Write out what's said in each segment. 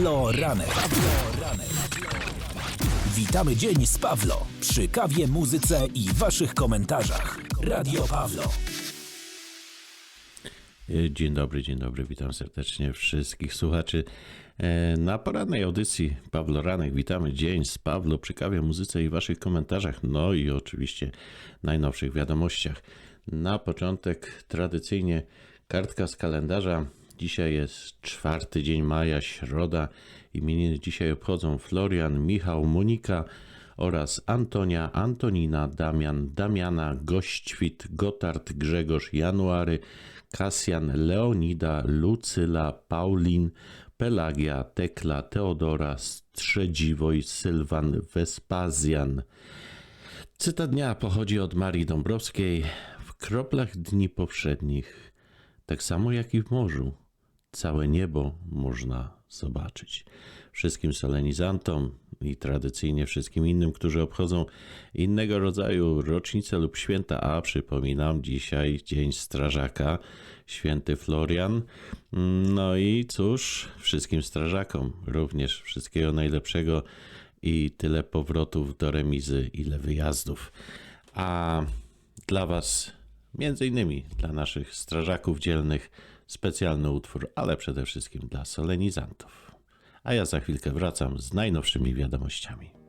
Pawlo Ranek. Pawlo Ranek. Witamy dzień z Pawlo przy kawie, muzyce i waszych komentarzach. Radio Pawlo. E, Dzień dobry, dzień dobry, witam serdecznie wszystkich słuchaczy e, na porannej audycji Pawlo Ranek. Witamy dzień z Pawlo przy kawie, muzyce i waszych komentarzach, no i oczywiście najnowszych wiadomościach. Na początek tradycyjnie kartka z kalendarza. Dzisiaj jest czwarty dzień maja, środa. Imieniny dzisiaj obchodzą Florian, Michał, Monika oraz Antonia, Antonina, Damian, Damiana, Gościwit, Gotard, Grzegorz, January, Kasjan, Leonida, Lucyla, Paulin, Pelagia, Tekla, Teodora, Strzedziwoj, Sylwan, Wespazjan. Cytat dnia pochodzi od Marii Dąbrowskiej. W kroplach dni powszednich, tak samo jak i w morzu, całe niebo można zobaczyć. Wszystkim solenizantom i tradycyjnie wszystkim innym, którzy obchodzą innego rodzaju rocznice lub święta, a przypominam, dzisiaj Dzień Strażaka, święty Florian. No i cóż, wszystkim strażakom również wszystkiego najlepszego i tyle powrotów do remizy, ile wyjazdów. A dla Was, między innymi dla naszych strażaków dzielnych, specjalny utwór, ale przede wszystkim dla solenizantów. A ja za chwilkę wracam z najnowszymi wiadomościami.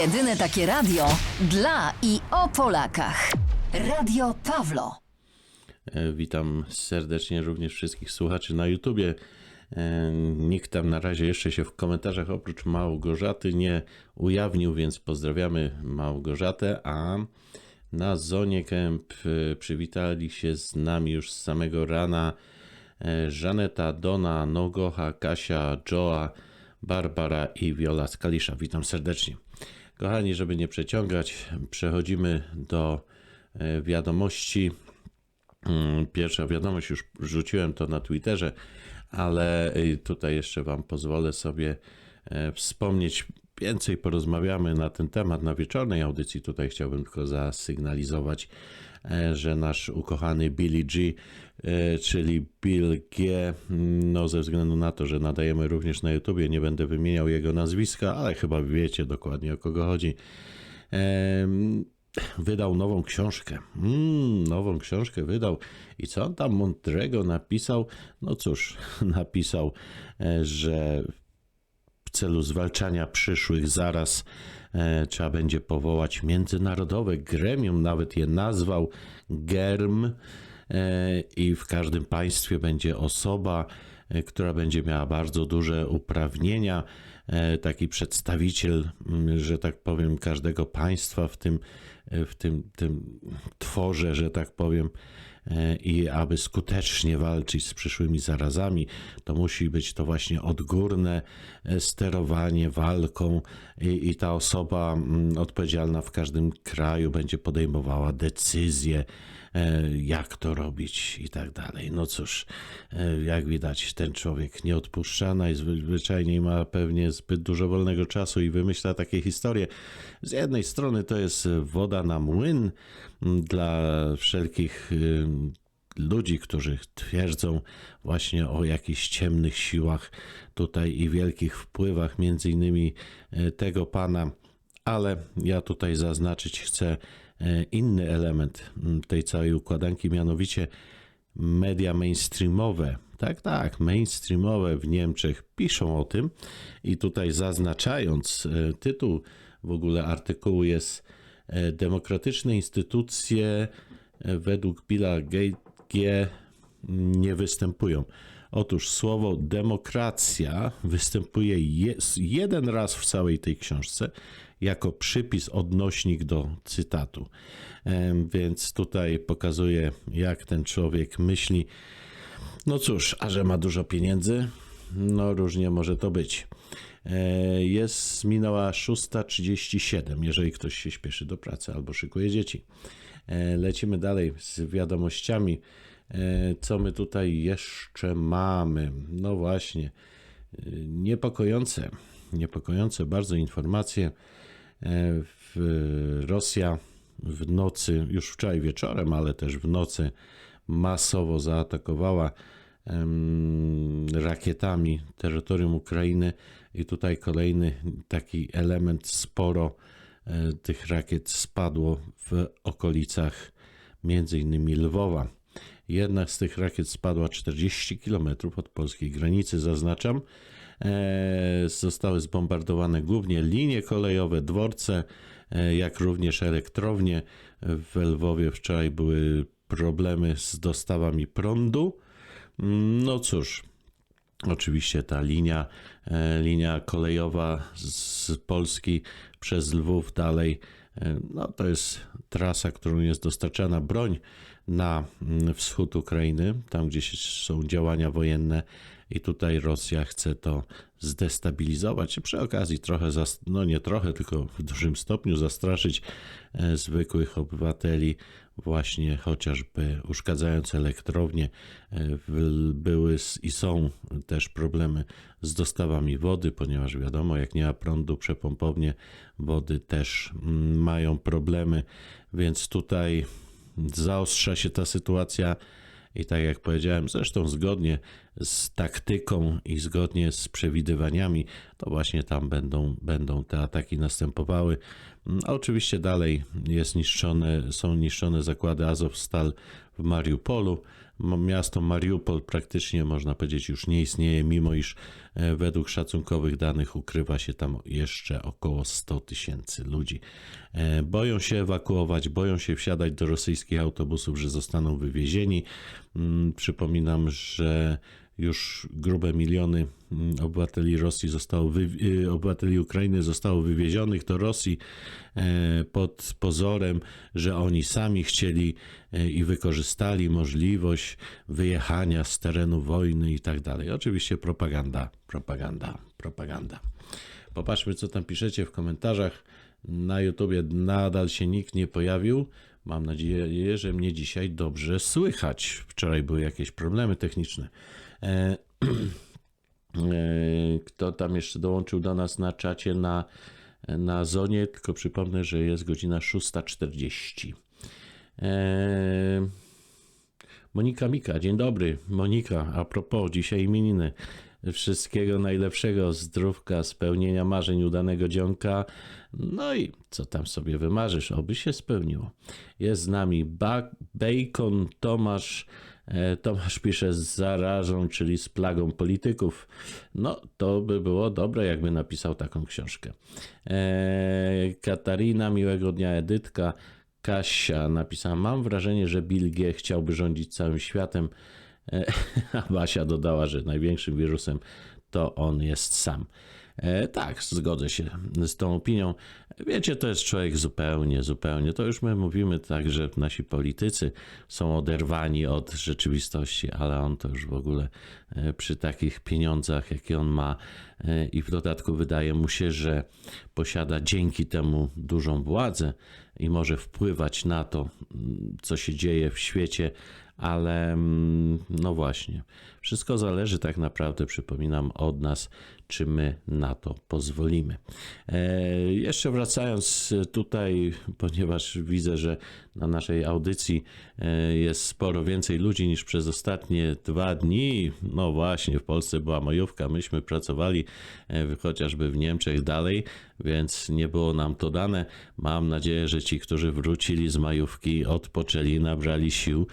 Jedyne takie radio dla i o Polakach. Radio Pawlo. E, Witam serdecznie również wszystkich słuchaczy na YouTubie. E, Nikt tam na razie jeszcze się w komentarzach oprócz Małgorzaty nie ujawnił, więc pozdrawiamy Małgorzatę, a na Zonie Kemp e, przywitali się z nami już z samego rana Żaneta, Dona, Nogocha, Kasia, Joa, Barbara i Wiola z Kalisza. Witam serdecznie. Kochani, żeby nie przeciągać, przechodzimy do e, wiadomości. Mm, Pierwsza wiadomość, już rzuciłem to na Twitterze, ale y, tutaj jeszcze Wam pozwolę sobie e, wspomnieć. Więcej porozmawiamy na ten temat na wieczornej audycji. Tutaj chciałbym tylko zasygnalizować, e, że nasz ukochany Billy G, e, czyli Bill G, mm, no ze względu na to, że nadajemy również na YouTubie, nie będę wymieniał jego nazwiska, ale chyba wiecie dokładnie o kogo chodzi. Wydał nową książkę. Mm, nową książkę wydał. I co on tam mądrego napisał? No cóż, napisał, e, że w celu zwalczania przyszłych zaraz e, trzeba będzie powołać międzynarodowe gremium, nawet je nazwał GERM e, i w każdym państwie będzie osoba, e, która będzie miała bardzo duże uprawnienia, e, taki przedstawiciel, m, że tak powiem, każdego państwa w tym, e, w tym, tym tworze, że tak powiem, e, i aby skutecznie walczyć z przyszłymi zarazami, to musi być to właśnie odgórne e, sterowanie walką. I, i ta osoba mm, odpowiedzialna w każdym kraju będzie podejmowała decyzje, e, jak to robić i tak dalej. No cóż, e, jak widać, ten człowiek nie odpuszcza, najzwyczajniej ma pewnie zbyt dużo wolnego czasu i wymyśla takie historie. Z jednej strony to jest woda na młyn dla wszelkich y, ludzi, którzy twierdzą właśnie o jakichś ciemnych siłach tutaj i wielkich wpływach, między innymi e, tego pana, ale ja tutaj zaznaczyć chcę e, inny element tej całej układanki, mianowicie media mainstreamowe. Tak, tak, mainstreamowe w Niemczech piszą o tym i tutaj zaznaczając e, tytuł w ogóle artykułu jest e, Demokratyczne instytucje e, według Billa G nie występują. Otóż słowo demokracja występuje jeden raz w całej tej książce jako przypis, odnośnik do cytatu. Więc tutaj pokazuje, jak ten człowiek myśli. No cóż, a że ma dużo pieniędzy, no różnie może to być. E, Jest minęła 6.37, jeżeli ktoś się śpieszy do pracy albo szykuje dzieci. E, Lecimy dalej z wiadomościami. E, Co my tutaj jeszcze mamy? No właśnie, niepokojące, niepokojące bardzo informacje. E, W Rosja w nocy, już wczoraj wieczorem, ale też w nocy masowo zaatakowała rakietami terytorium Ukrainy i tutaj kolejny taki element sporo e, tych rakiet spadło w okolicach między innymi Lwowa. Jedna z tych rakiet spadła 40 km od polskiej granicy, zaznaczam. E, Zostały zbombardowane głównie linie kolejowe, dworce, e, jak również elektrownie. W Lwowie wczoraj były problemy z dostawami prądu. No cóż, Oczywiście ta linia, e, linia kolejowa z Polski przez Lwów dalej, no to jest trasa, którą jest dostarczana broń na mm, wschód Ukrainy, tam gdzie są działania wojenne i tutaj Rosja chce to zdestabilizować, przy okazji trochę, no nie trochę, tylko w dużym stopniu zastraszyć e, zwykłych obywateli, właśnie chociażby uszkadzając elektrownie. E, Były i są też problemy z dostawami wody, ponieważ wiadomo, jak nie ma prądu, przepompownie wody też mm, mają problemy, więc tutaj zaostrza się ta sytuacja. I tak jak powiedziałem, zresztą zgodnie z taktyką i zgodnie z przewidywaniami, to właśnie tam będą, będą te ataki następowały. A oczywiście dalej jest niszczone, są niszczone zakłady Azovstal w Mariupolu. Miasto Mariupol praktycznie można powiedzieć już nie istnieje, mimo iż e, według szacunkowych danych ukrywa się tam jeszcze około 100 tysięcy ludzi. E, Boją się ewakuować, boją się wsiadać do rosyjskich autobusów, że zostaną wywiezieni. Mm, Przypominam, że już grube miliony mm, obywateli Rosji zostało, y, obywateli Ukrainy zostało wywiezionych do Rosji e, pod pozorem, że oni sami chcieli e, i wykorzystali możliwość wyjechania z terenu wojny i tak dalej. Oczywiście propaganda, propaganda, propaganda. Popatrzmy, co tam piszecie w komentarzach. Na YouTubie nadal się nikt nie pojawił. Mam nadzieję, że mnie dzisiaj dobrze słychać. Wczoraj były jakieś problemy techniczne. E, E, Kto tam jeszcze dołączył do nas na czacie na, na zonie? Tylko przypomnę, że jest godzina 6.40. E, Monika Mika, dzień dobry. Monika, a propos, dzisiaj imieniny. Wszystkiego najlepszego, zdrówka, spełnienia marzeń udanego dzionka. No i co tam sobie wymarzysz, oby się spełniło. Jest z nami ba- Bacon Tomasz. E, Tomasz pisze z zarażą, czyli z plagą polityków. No, to by było dobre, jakby napisał taką książkę. E, Katarina, miłego dnia, Edytka. Kasia napisała: Mam wrażenie, że Bill chciałby rządzić całym światem. E, A Basia dodała, że największym wirusem to on jest sam. E, tak, zgodzę się z tą opinią. Wiecie, to jest człowiek zupełnie, zupełnie. To już my mówimy tak, że nasi politycy są oderwani od rzeczywistości, ale on to już w ogóle e, przy takich pieniądzach, jakie on ma e, i w dodatku wydaje mu się, że posiada dzięki temu dużą władzę i może wpływać na to, mm, co się dzieje w świecie, ale mm, no właśnie, wszystko zależy tak naprawdę, przypominam, od nas, czy my na to pozwolimy. E, jeszcze wracając tutaj, ponieważ widzę, że na naszej audycji e, jest sporo więcej ludzi niż przez ostatnie dwa dni. No właśnie, w Polsce była majówka, myśmy pracowali e, chociażby w Niemczech dalej, więc nie było nam to dane. Mam nadzieję, że ci, którzy wrócili z majówki, odpoczęli, nabrali sił.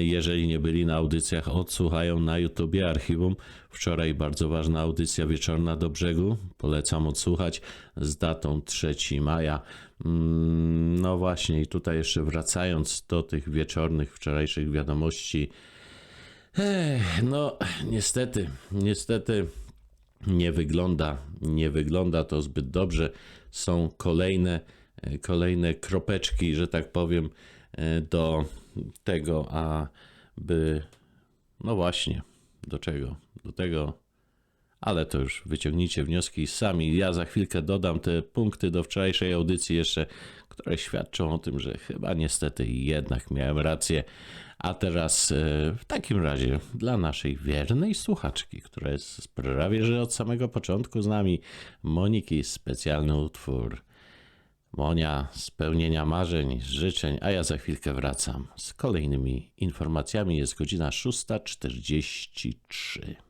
Jeżeli nie byli na audycjach, odsłuchają na YouTubie archiwum. Wczoraj bardzo ważna audycja wieczorna do brzegu. Polecam odsłuchać z datą 3 maja. Mm, No właśnie, i tutaj jeszcze wracając do tych wieczornych, wczorajszych wiadomości. No, niestety, niestety nie wygląda, nie wygląda to zbyt dobrze. Są kolejne, e, kolejne kropeczki, że tak powiem, e, do tego, aby, no właśnie, do czego? Do tego, ale to już wyciągnijcie wnioski sami. Ja za chwilkę dodam te punkty do wczorajszej audycji jeszcze, które świadczą o tym, że chyba niestety jednak miałem rację. A teraz e, w takim razie dla naszej wiernej słuchaczki, która jest prawie że od samego początku z nami, Moniki, specjalny utwór. Monia, spełnienia marzeń, życzeń, a ja za chwilkę wracam z kolejnymi informacjami. Jest godzina 6.43.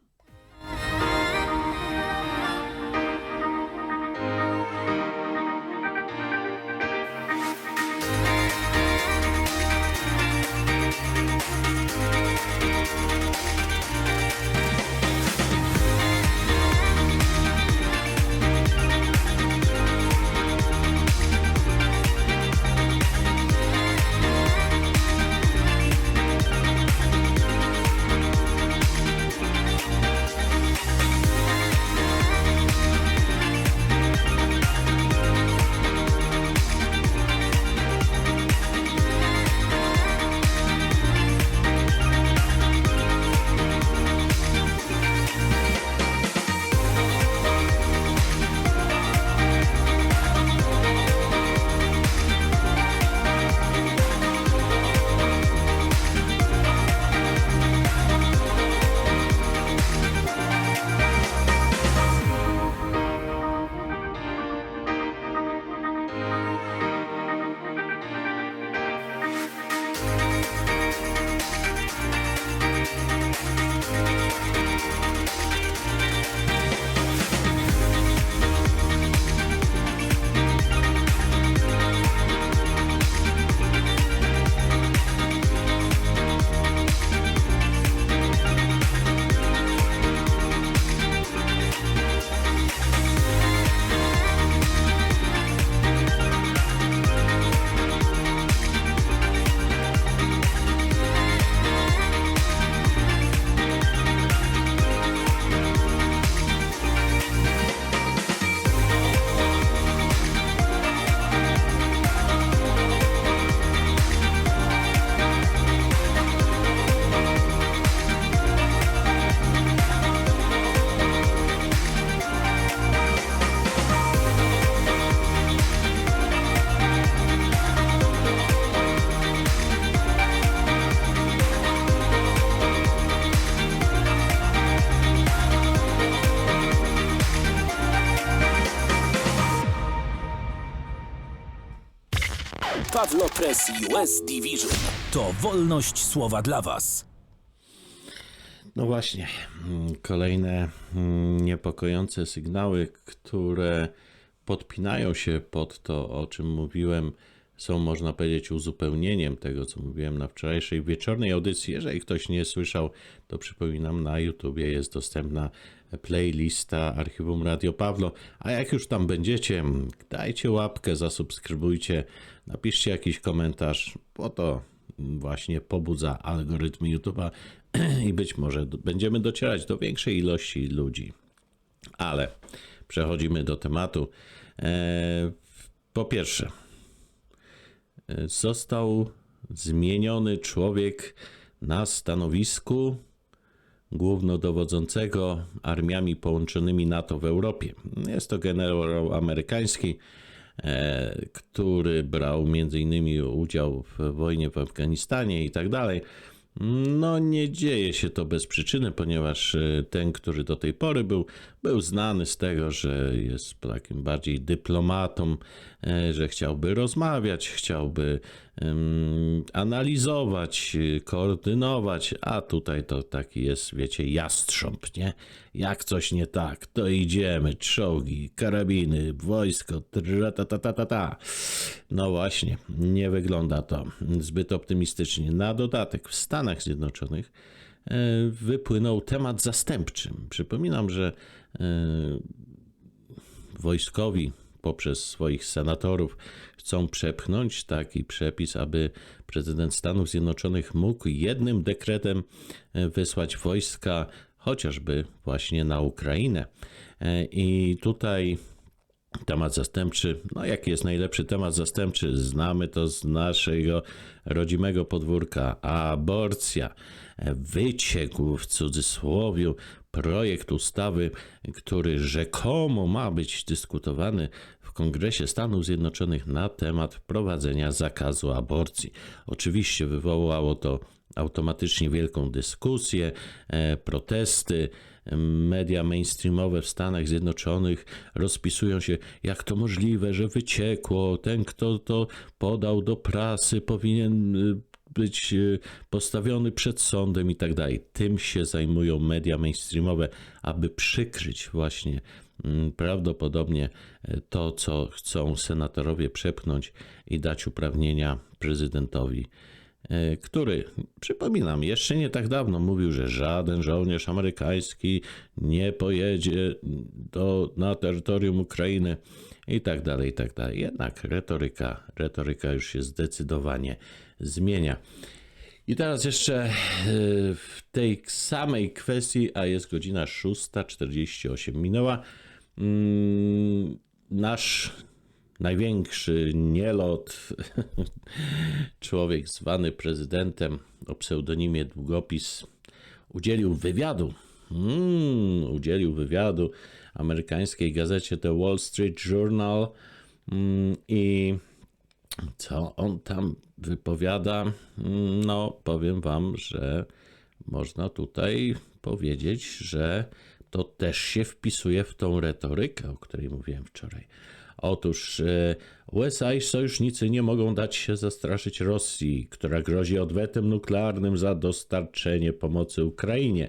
Pawlo Press US Division. To wolność słowa dla Was. No właśnie, mm, kolejne mm, niepokojące sygnały, które podpinają się pod to, o czym mówiłem, są można powiedzieć uzupełnieniem tego, co mówiłem na wczorajszej wieczornej audycji. Jeżeli ktoś nie słyszał, to przypominam, na YouTubie jest dostępna playlista Archiwum Radio Pawlo. A jak już tam będziecie, dajcie łapkę, zasubskrybujcie, napiszcie jakiś komentarz, bo to właśnie pobudza algorytmy YouTube'a i być może będziemy docierać do większej ilości ludzi. Ale przechodzimy do tematu. E, po pierwsze, e, został zmieniony człowiek na stanowisku głównodowodzącego armiami połączonymi NATO w Europie. Jest to generał amerykański, e, który brał m.in. udział w wojnie w Afganistanie i tak dalej. No, nie dzieje się to bez przyczyny, ponieważ e, ten, który do tej pory był, był znany z tego, że jest takim bardziej dyplomatą, e, że chciałby rozmawiać, chciałby analizować, koordynować, a tutaj to taki jest, wiecie, jastrząb, nie? Jak coś nie tak, to idziemy, czołgi, karabiny, wojsko, ta. No właśnie, nie wygląda to zbyt optymistycznie. Na dodatek w Stanach Zjednoczonych e, wypłynął temat zastępczy. Przypominam, że e, wojskowi poprzez swoich senatorów chcą przepchnąć taki przepis, aby prezydent Stanów Zjednoczonych mógł jednym dekretem e, wysłać wojska chociażby właśnie na Ukrainę. E, I tutaj Temat zastępczy, no jaki jest najlepszy temat zastępczy? Znamy to z naszego rodzimego podwórka. Aborcja. Wyciekł w cudzysłowie projekt ustawy, który rzekomo ma być dyskutowany Kongresie Stanów Zjednoczonych na temat wprowadzenia zakazu aborcji. Oczywiście wywołało to automatycznie wielką dyskusję, e, protesty. Media mainstreamowe w Stanach Zjednoczonych rozpisują się, jak to możliwe, że wyciekło. Ten, kto to podał do prasy, powinien y, być y, postawiony przed sądem i tak dalej. Tym się zajmują media mainstreamowe, aby przykryć właśnie prawdopodobnie e, to, co chcą senatorowie przepchnąć i dać uprawnienia prezydentowi e, który, przypominam, jeszcze nie tak dawno mówił, że żaden żołnierz amerykański nie pojedzie do, na terytorium Ukrainy i tak dalej, i tak dalej. Jednak retoryka, retoryka już się zdecydowanie zmienia. I teraz jeszcze e, w tej samej kwestii, a jest godzina 6.48 minęła, mm, nasz największy nielot, człowiek zwany prezydentem o pseudonimie Długopis, udzielił wywiadu. Mm, udzielił wywiadu amerykańskiej gazecie The Wall Street Journal mm, i co on tam wypowiada? Mm, No, powiem wam, że można tutaj powiedzieć, że to też się wpisuje w tą retorykę, o której mówiłem wczoraj. Otóż e, USA i sojusznicy nie mogą dać się zastraszyć Rosji, która grozi odwetem nuklearnym za dostarczenie pomocy Ukrainie.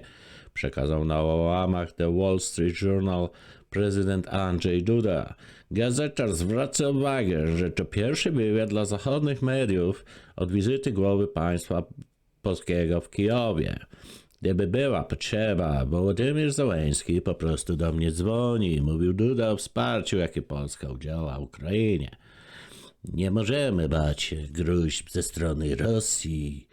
Przekazał na łamach The Wall Street Journal prezydent Andrzej Duda. Gazeta zwraca uwagę, że to pierwszy wywiad dla zachodnich mediów od wizyty głowy państwa polskiego w Kijowie. Gdyby była potrzeba, Wołodymyr Zełenski po prostu do mnie dzwoni. Mówił Duda o wsparciu, jakie Polska udziała Ukrainie. Nie możemy bać się gruźb ze strony Rosji.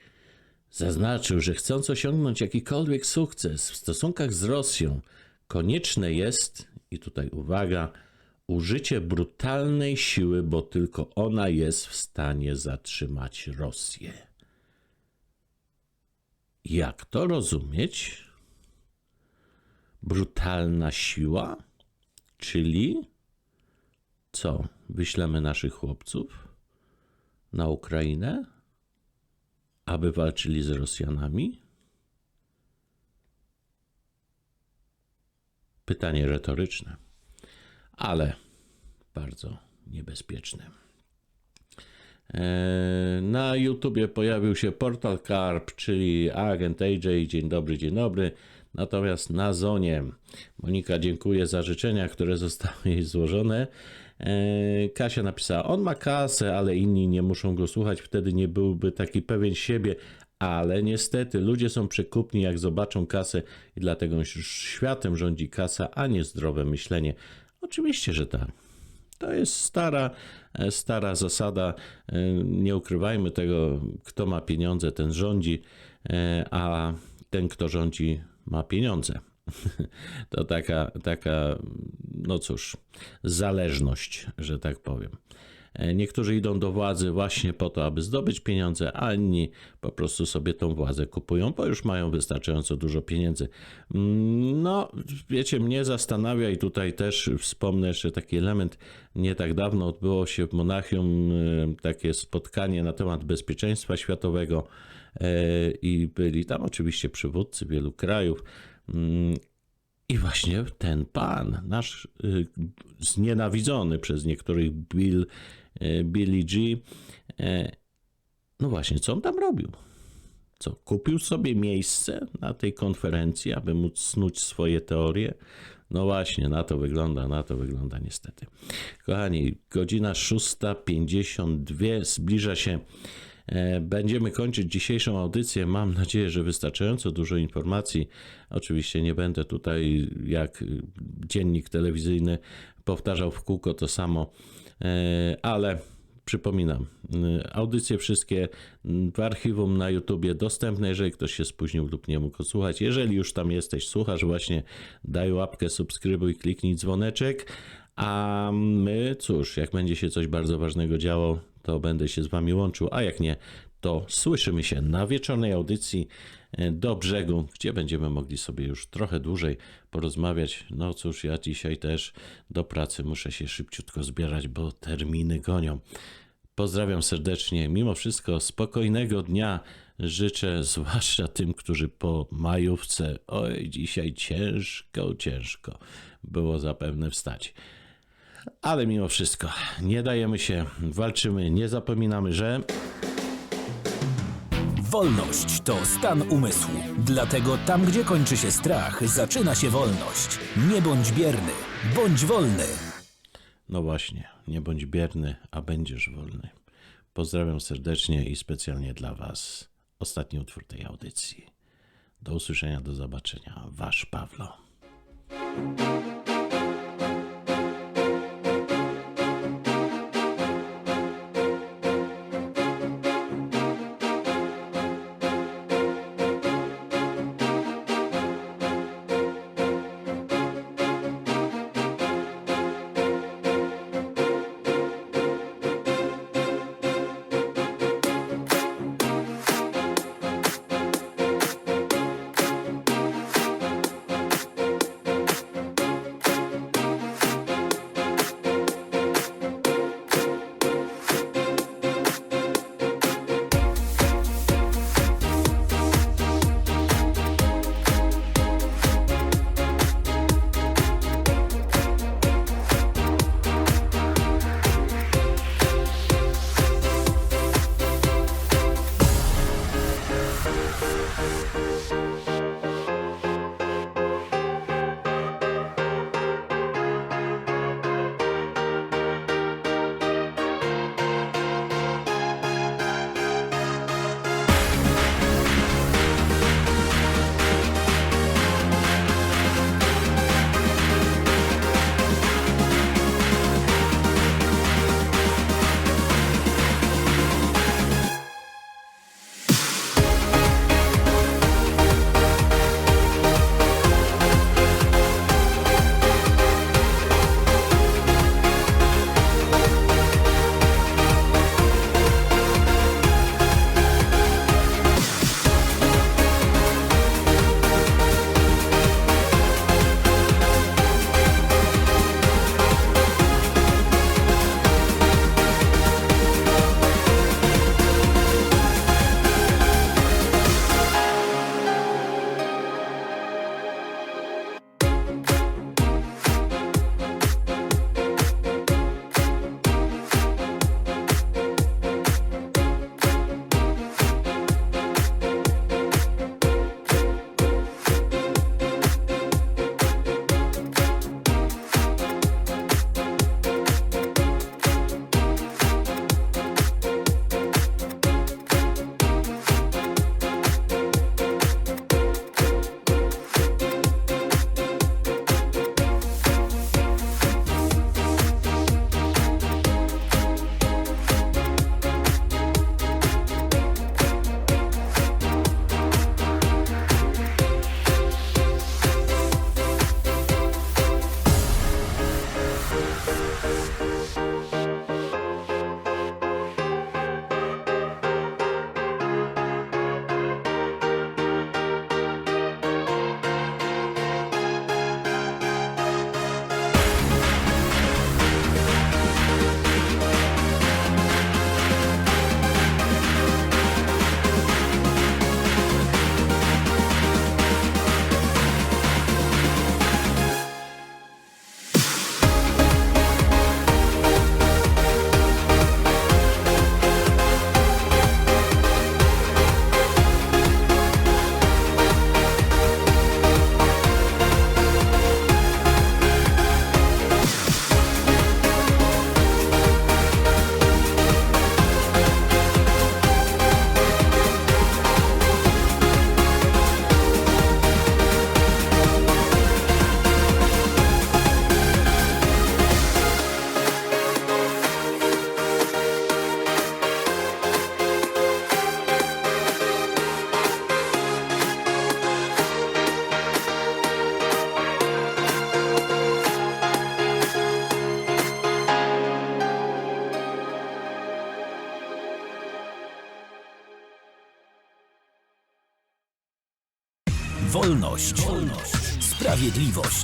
Zaznaczył, że chcąc osiągnąć jakikolwiek sukces w stosunkach z Rosją, konieczne jest, i tutaj uwaga, użycie brutalnej siły, bo tylko ona jest w stanie zatrzymać Rosję. Jak to rozumieć? Brutalna siła? Czyli co? Wyślemy naszych chłopców na Ukrainę, aby walczyli z Rosjanami? Pytanie retoryczne, ale bardzo niebezpieczne. E, Na YouTubie pojawił się Portal Carp, czyli agent AJ. Dzień dobry, dzień dobry. Natomiast na Zonie Monika dziękuję za życzenia, które zostały jej złożone. E, Kasia napisała, on ma kasę, ale inni nie muszą go słuchać, wtedy nie byłby taki pewien siebie, ale niestety ludzie są przekupni, jak zobaczą kasę i dlatego światem rządzi kasa, a nie zdrowe myślenie. Oczywiście, że tak. To jest stara, e, stara zasada. e, Nie ukrywajmy tego, kto ma pieniądze, ten rządzi, e, a ten, kto rządzi, ma pieniądze. To taka, taka, no cóż, zależność, że tak powiem. E, Niektórzy idą do władzy właśnie po to, aby zdobyć pieniądze, a inni po prostu sobie tą władzę kupują, bo już mają wystarczająco dużo pieniędzy. Mm, No, wiecie, mnie zastanawia i tutaj też wspomnę jeszcze taki element. Nie tak dawno odbyło się w Monachium e, takie spotkanie na temat bezpieczeństwa światowego e, i byli tam oczywiście przywódcy wielu krajów. Mm, i właśnie ten pan, nasz znienawidzony przez niektórych Bill, Billy G, e, no właśnie, co on tam robił? Co, kupił sobie miejsce na tej konferencji, aby móc snuć swoje teorie? No właśnie, na to wygląda, na to wygląda niestety. Kochani, godzina 6.52 zbliża się. E, Będziemy kończyć dzisiejszą audycję. Mam nadzieję, że wystarczająco dużo informacji. Oczywiście nie będę tutaj, jak dziennik telewizyjny, powtarzał w kółko to samo, e, ale przypominam, y, audycje wszystkie w archiwum na YouTubie dostępne, jeżeli ktoś się spóźnił lub nie mógł słuchać. Jeżeli już tam jesteś, słuchasz, właśnie daj łapkę, subskrybuj, kliknij dzwoneczek. A my, cóż, jak będzie się coś bardzo ważnego działo, to będę się z Wami łączył, a jak nie, to słyszymy się na wieczornej audycji e, do brzegu, gdzie będziemy mogli sobie już trochę dłużej porozmawiać. No cóż, ja dzisiaj też do pracy muszę się szybciutko zbierać, bo terminy gonią. Pozdrawiam serdecznie. Mimo wszystko spokojnego dnia życzę, zwłaszcza tym, którzy po majówce, oj, dzisiaj ciężko, ciężko było zapewne wstać. Ale mimo wszystko nie dajemy się, walczymy, nie zapominamy, że Wolność to stan umysłu. Dlatego tam, gdzie kończy się strach, zaczyna się wolność. Nie bądź bierny, bądź wolny. No właśnie, nie bądź bierny, a będziesz wolny. Pozdrawiam serdecznie i specjalnie dla Was. Ostatni utwór tej audycji. Do usłyszenia, do zobaczenia. Wasz Pawlo.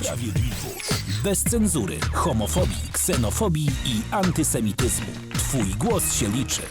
Sprawiedliwość. Bez cenzury, homofobii, ksenofobii i antysemityzmu. Twój głos się liczy.